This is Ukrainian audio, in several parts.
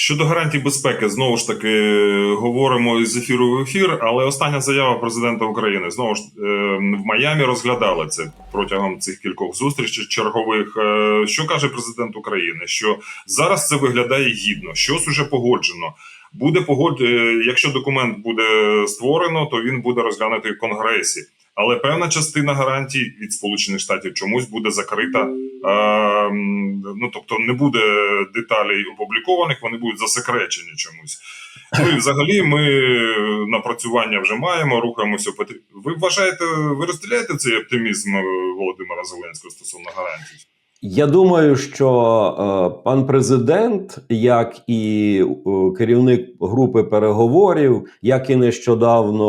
Щодо гарантій безпеки, знову ж таки говоримо з ефіру в ефір. Але остання заява президента України знову ж е, в Майамі розглядали це протягом цих кількох зустрічей чергових. Е, Що каже президент України? Що зараз це виглядає гідно, щось уже погоджено. Буде погод... е, якщо документ буде створено, то він буде розглянутий в конгресі. Але певна частина гарантій від Сполучених Штатів чомусь буде закрита. Е, ну тобто не буде деталей опублікованих, вони будуть засекречені чомусь. Ну і взагалі ми напрацювання вже маємо, рухаємося. Ви вважаєте, ви розділяєте цей оптимізм е, Володимира Зеленського стосовно гарантій? Я думаю, що е, пан президент, як і е, керівник групи переговорів, як і нещодавно,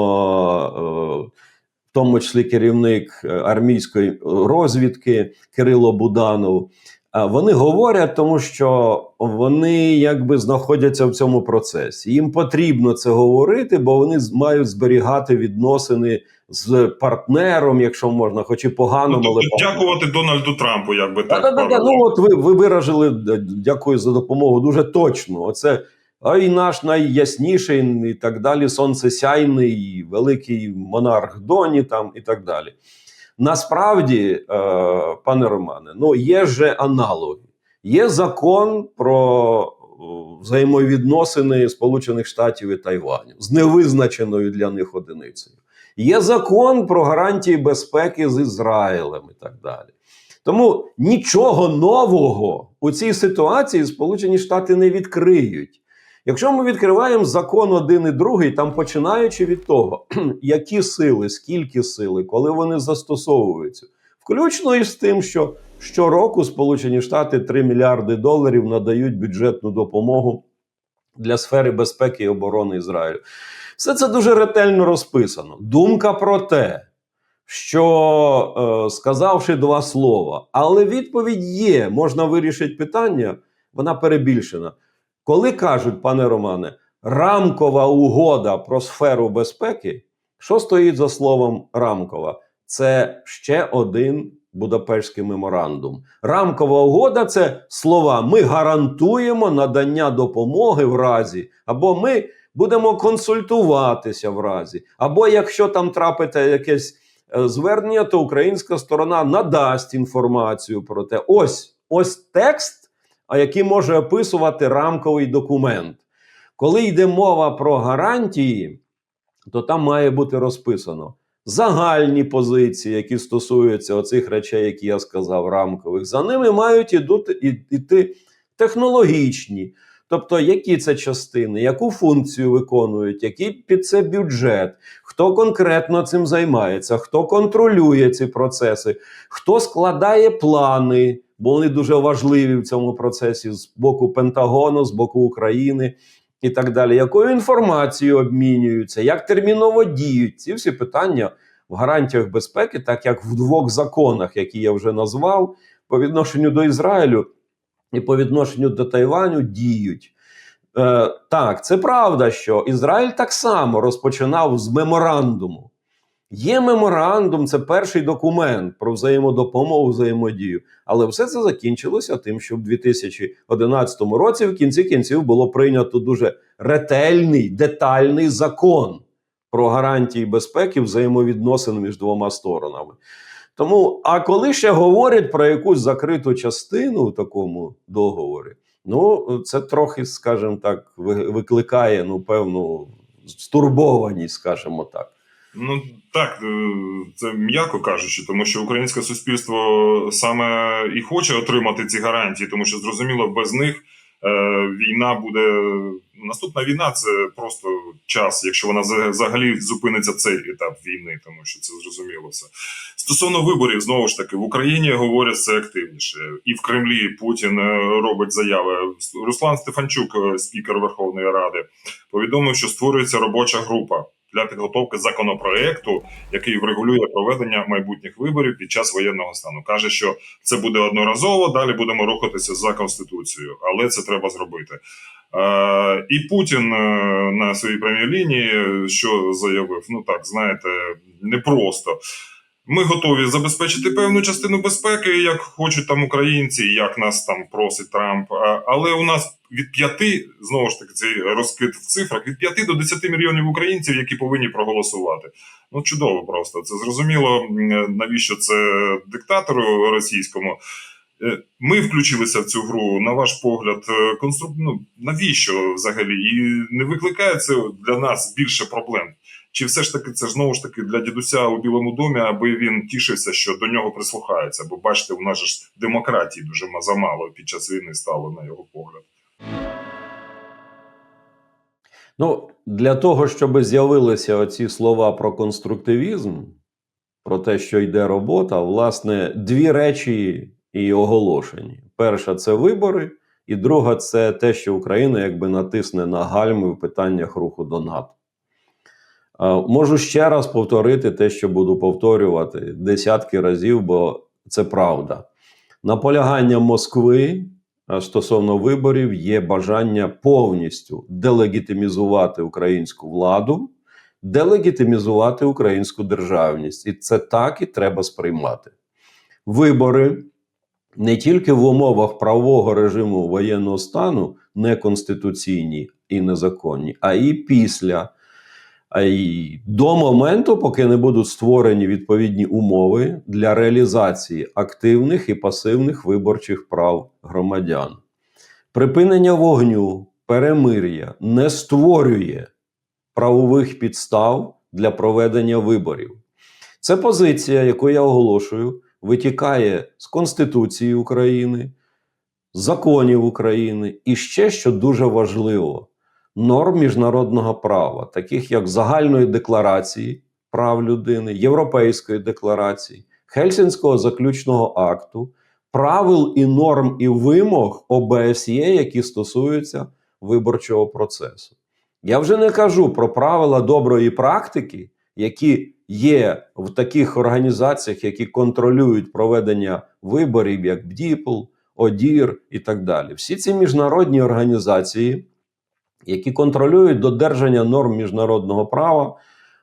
в тому числі керівник армійської розвідки Кирило Буданов, вони говорять, тому що вони якби знаходяться в цьому процесі. Їм потрібно це говорити, бо вони мають зберігати відносини з партнером, якщо можна, хоч і погано, Ну, але тобто, дякувати Дональду Трампу, якби так. Да, да, да, ну от ви, ви виражили дякую за допомогу дуже точно. Оце ай наш найясніший і так далі, сонцесяйний, великий монарх Доні там і так далі. Насправді, е, пане Романе, ну є же аналоги. Є закон про е, взаємовідносини Сполучених Штатів і Тайваню з невизначеною для них одиницею. Є закон про гарантії безпеки з Ізраїлем і так далі. Тому нічого нового у цій ситуації Сполучені Штати не відкриють. Якщо ми відкриваємо закон один і другий, там починаючи від того, які сили, скільки сили, коли вони застосовуються, включно із тим, що щороку Сполучені Штати 3 мільярди доларів надають бюджетну допомогу для сфери безпеки і оборони Ізраїлю. Все це дуже ретельно розписано. Думка про те, що е, сказавши два слова, але відповідь є, можна вирішити питання, вона перебільшена. Коли кажуть, пане Романе, рамкова угода про сферу безпеки, що стоїть за словом рамкова? Це ще один Будапештський меморандум. Рамкова угода це слова. Ми гарантуємо надання допомоги в разі, або ми будемо консультуватися в разі, або якщо там трапите якесь е, звернення, то українська сторона надасть інформацію про те. Ось ось текст, а який може описувати рамковий документ. Коли йде мова про гарантії, то там має бути розписано загальні позиції, які стосуються оцих речей, які я сказав, рамкових. За ними мають іти технологічні. Тобто, які це частини, яку функцію виконують, який під це бюджет, хто конкретно цим займається, хто контролює ці процеси, хто складає плани, вони дуже важливі в цьому процесі з боку Пентагону, з боку України і так далі. Якою інформацією обмінюються, як терміново діють ці всі питання в гарантіях безпеки, так як в двох законах, які я вже назвав, по відношенню до Ізраїлю і по відношенню до Тайваню діють. Е, так, це правда, що Ізраїль так само розпочинав з меморандуму. Є меморандум, це перший документ про взаємодопомогу, взаємодію. Але все це закінчилося тим, що в 2011 році в кінці кінців було прийнято дуже ретельний, детальний закон про гарантії безпеки взаємовідносин між двома сторонами. Тому, а коли ще говорять про якусь закриту частину в такому договорі, ну це трохи, скажімо так, викликає ну певну стурбованість, скажімо так. Ну так, е, це м'яко кажучи, тому що українське суспільство саме і хоче отримати ці гарантії, тому що зрозуміло, без них е, війна буде. Наступна війна це просто час, якщо вона за- взагалі зупиниться цей етап війни, тому що це зрозуміло все. Стосовно виборів, знову ж таки, в Україні говорять це активніше, і в Кремлі Путін е, робить заяви. Руслан Стефанчук, спікер Верховної Ради, повідомив, що створюється робоча група для підготовки законопроекту, який врегулює проведення майбутніх виборів під час воєнного стану. каже, що це буде одноразово. Далі будемо рухатися за конституцією, але це треба зробити. Е, і Путін е, на своїй прямій лінії, що заявив, ну так знаєте, непросто. Ми готові забезпечити певну частину безпеки, як хочуть там українці, як нас там просить Трамп. Але у нас від п'яти знову ж таки цей розкид в цифрах від п'яти до 10 мільйонів українців, які повинні проголосувати. Ну чудово, просто це зрозуміло. Навіщо це диктатору російському? Е, Ми включилися в цю гру. На ваш погляд, е, конструк... ну, навіщо взагалі? І не викликає це для нас більше проблем? Чи все ж таки це знову ж таки для дідуся у Білому домі, аби він тішився, що до нього прислухаються? Бо бачите, у нас ж демократії дуже замало під час війни стало на його погляд. Ну, для того, щоб з'явилися оці слова про конструктивізм, про те, що йде робота, власне, дві речі і оголошені: перша це вибори, і друга це те, що Україна якби натисне на гальми в питаннях руху до НАТО. А, Можу ще раз повторити те, що буду повторювати десятки разів, бо це правда. Наполягання Москви стосовно виборів є бажання повністю делегітимізувати українську владу, делегітимізувати українську державність. І це так і треба сприймати. Вибори не тільки в умовах правового режиму воєнного стану неконституційні і незаконні, а і після. До моменту, поки не будуть створені відповідні умови для реалізації активних і пасивних виборчих прав громадян. Припинення вогню, перемир'я не створює правових підстав для проведення виборів. Це позиція, яку я оголошую, витікає з Конституції України, законів України і ще що дуже важливо норм міжнародного права, таких як Загальної декларації прав людини, Європейської декларації, Хельсінського заключного акту, правил і норм і вимог ОБСЄ, які стосуються виборчого процесу. Я вже не кажу про правила доброї практики, які є в таких організаціях, які контролюють проведення виборів, як БДІПЛ, ОДІР і так далі. Всі ці міжнародні організації, які контролюють додержання норм міжнародного права,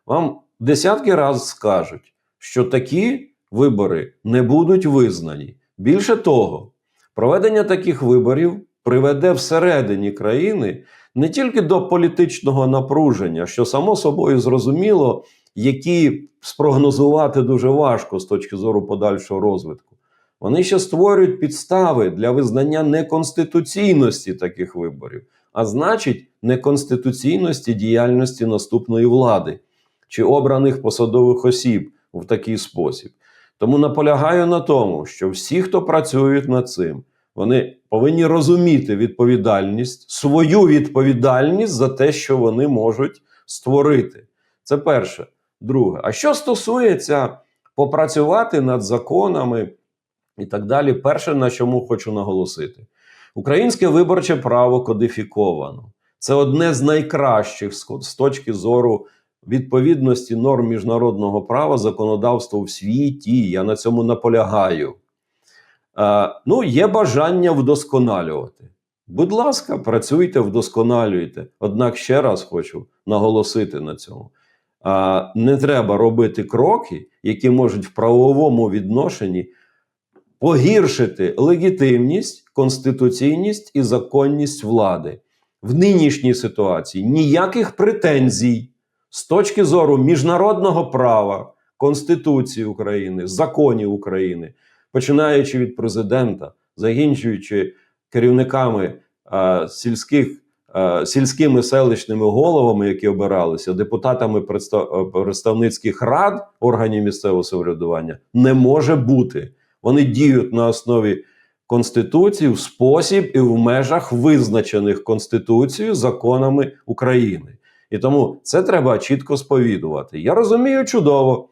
вам десятки разів скажуть, що такі вибори не будуть визнані. Більше того, проведення таких виборів приведе всередині країни не тільки до політичного напруження, що само собою зрозуміло, які спрогнозувати дуже важко з точки зору подальшого розвитку. Вони ще створюють підстави для визнання неконституційності таких виборів, а значить, неконституційності діяльності наступної влади чи обраних посадових осіб в такий спосіб. Тому наполягаю на тому, що всі, хто працюють над цим, вони повинні розуміти відповідальність, свою відповідальність за те, що вони можуть створити. Це перше. Друге, а що стосується попрацювати над законами і так далі, перше, на чому хочу наголосити, українське виборче право кодифіковано. Це одне з найкращих з точки зору відповідності норм міжнародного права законодавства в світі. Я на цьому наполягаю. Е, ну, є бажання вдосконалювати. Будь ласка, працюйте, вдосконалюйте. Однак ще раз хочу наголосити на цьому. Е, не треба робити кроки, які можуть в правовому відношенні погіршити легітимність, конституційність і законність влади. В нинішній ситуації ніяких претензій з точки зору міжнародного права, Конституції України, законів України, починаючи від президента, закінчуючи керівниками е, сільських. е, Сільськими селищними головами, які обиралися, депутатами е, представницьких рад органів місцевого самоврядування, не може бути. Вони діють на основі Конституції в спосіб і в межах визначених Конституцією законами України. І тому це треба чітко сповідувати. Я розумію чудово,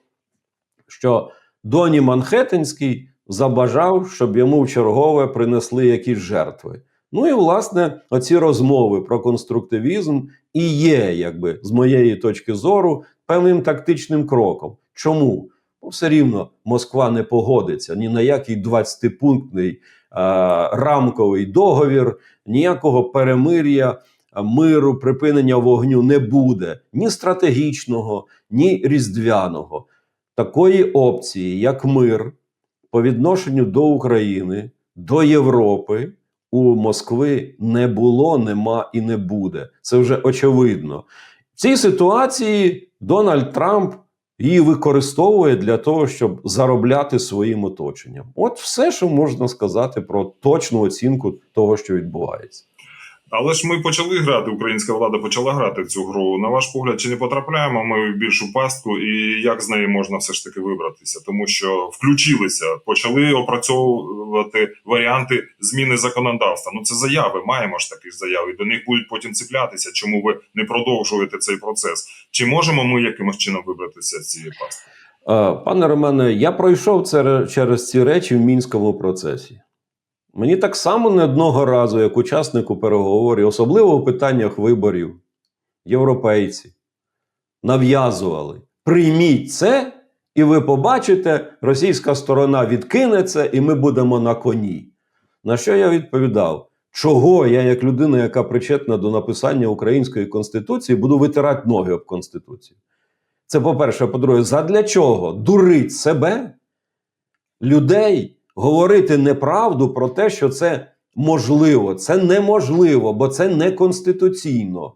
що Доні Манхеттенський забажав, щоб йому в чергове принесли якісь жертви. Ну і власне оці розмови про конструктивізм і є, якби з моєї точки зору, певним тактичним кроком. Чому? Бо все рівно Москва не погодиться ні на який 20-пунктний е, рамковий договір, ніякого перемир'я, миру, припинення вогню не буде ні стратегічного, ні різдвяного. такої опції, як мир, по відношенню до України, до Європи, у Москви не було, нема і не буде. Це вже очевидно. В цій ситуації Дональд Трамп її використовує для того, щоб заробляти своїм оточенням. От все, що можна сказати про точну оцінку того, що відбувається. Але ж ми почали грати, українська влада почала грати в цю гру. На ваш погляд, чи не потрапляємо ми в більшу пастку, і як з неї можна все ж таки вибратися? Тому що включилися, почали опрацьовувати варіанти зміни законодавства. Ну це заяви, маємо ж такі заяви. До них будуть потім ціплятися. Чому ви не продовжуєте цей процес? Чи можемо ми якимось чином вибратися з цієї пастки? Е, Пане Романе, я пройшов це через ці речі в мінському процесі. Мені так само не одного разу, як учаснику переговорів, особливо в питаннях виборів, європейці нав'язували: прийміть це, і ви побачите, російська сторона відкине це, і ми будемо на коні. На що я відповідав? Чого я, як людина, яка причетна до написання української конституції, буду витирати ноги об конституцію? Це по-перше, по-друге, задля чого? Дурить себе, людей, говорити неправду про те, що це можливо. Це неможливо, бо це неконституційно.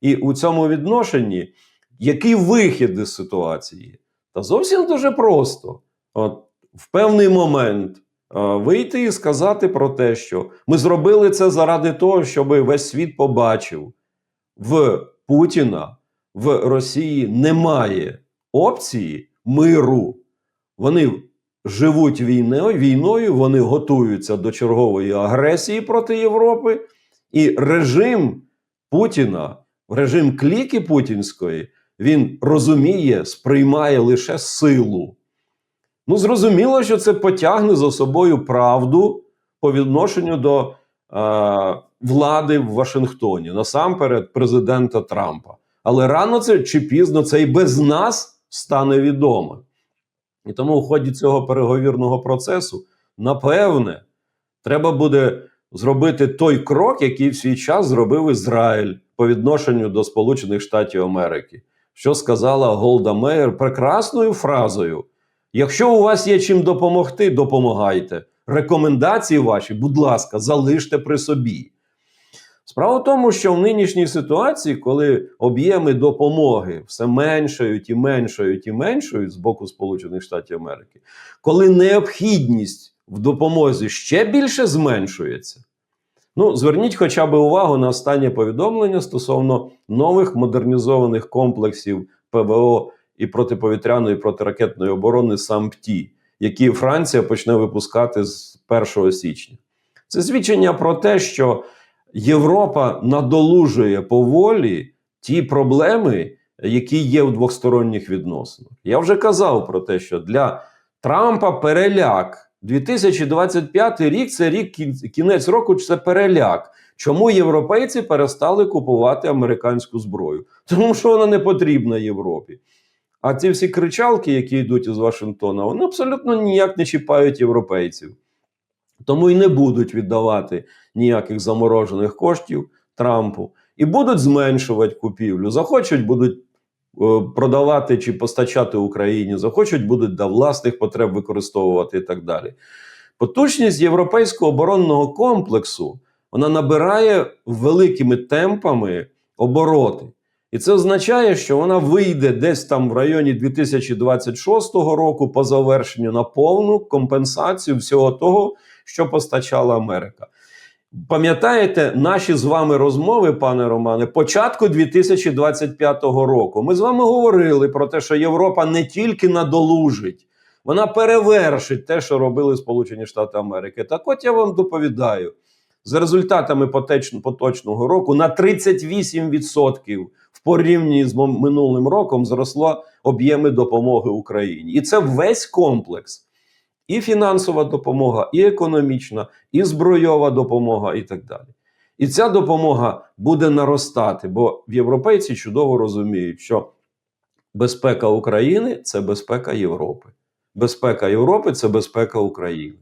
І у цьому відношенні який вихід із ситуації? Та зовсім дуже просто. От, в певний момент е, вийти і сказати про те, що ми зробили це заради того, щоб весь світ побачив в Путіна в Росії немає опції миру. Вони живуть війною, війною, вони готуються до чергової агресії проти Європи, і режим Путіна, режим кліки путінської, він розуміє, сприймає лише силу. Ну, зрозуміло, що це потягне за собою правду по відношенню до е, влади в Вашингтоні, насамперед президента Трампа. Але рано це чи пізно це і без нас стане відомо. І тому в ході цього переговірного процесу, напевне, треба буде зробити той крок, який в свій час зробив Ізраїль по відношенню до Сполучених Штатів Америки, що сказала Голда Меєр прекрасною фразою: якщо у вас є чим допомогти, допомагайте. Рекомендації ваші, будь ласка, залиште при собі. Справа в тому, що в нинішній ситуації, коли об'єми допомоги все меншають і меншають і меншають з боку Сполучених Штатів Америки, коли необхідність в допомозі ще більше зменшується. Ну, зверніть хоча б увагу на останнє повідомлення стосовно нових модернізованих комплексів ПВО і протиповітряної і протиракетної оборони САМПТІ, які Франція почне випускати з 1 січня. Це свідчення про те, що Європа надолужує поволі ті проблеми, які є в двосторонніх відносинах. Я вже казав про те, що для Трампа переляк 2025 рік це рік кінець року, це переляк. Чому європейці перестали купувати американську зброю? Тому що вона не потрібна Європі. А ці всі кричалки, які йдуть із Вашингтона, вони абсолютно ніяк не чіпають європейців. Тому і не будуть віддавати ніяких заморожених коштів Трампу і будуть зменшувати купівлю. Захочуть, будуть е, продавати чи постачати Україні, захочуть, будуть для власних потреб використовувати і так далі. Потужність європейського оборонного комплексу вона набирає великими темпами обороти. І це означає, що вона вийде десь там в районі 2026 року по завершенню на повну компенсацію всього того, що постачала Америка. Пам'ятаєте наші з вами розмови, пане Романе, початку 2025 року. Ми з вами говорили про те, що Європа не тільки надолужить, вона перевершить те, що робили Сполучені Штати Америки. Так от я вам доповідаю. За результатами поточного року на 38% в порівнянні з минулим роком зросло об'єми допомоги Україні. І це весь комплекс. І фінансова допомога, і економічна, і збройова допомога, і так далі. І ця допомога буде наростати, бо європейці чудово розуміють, що безпека України це безпека Європи. Безпека Європи це безпека України.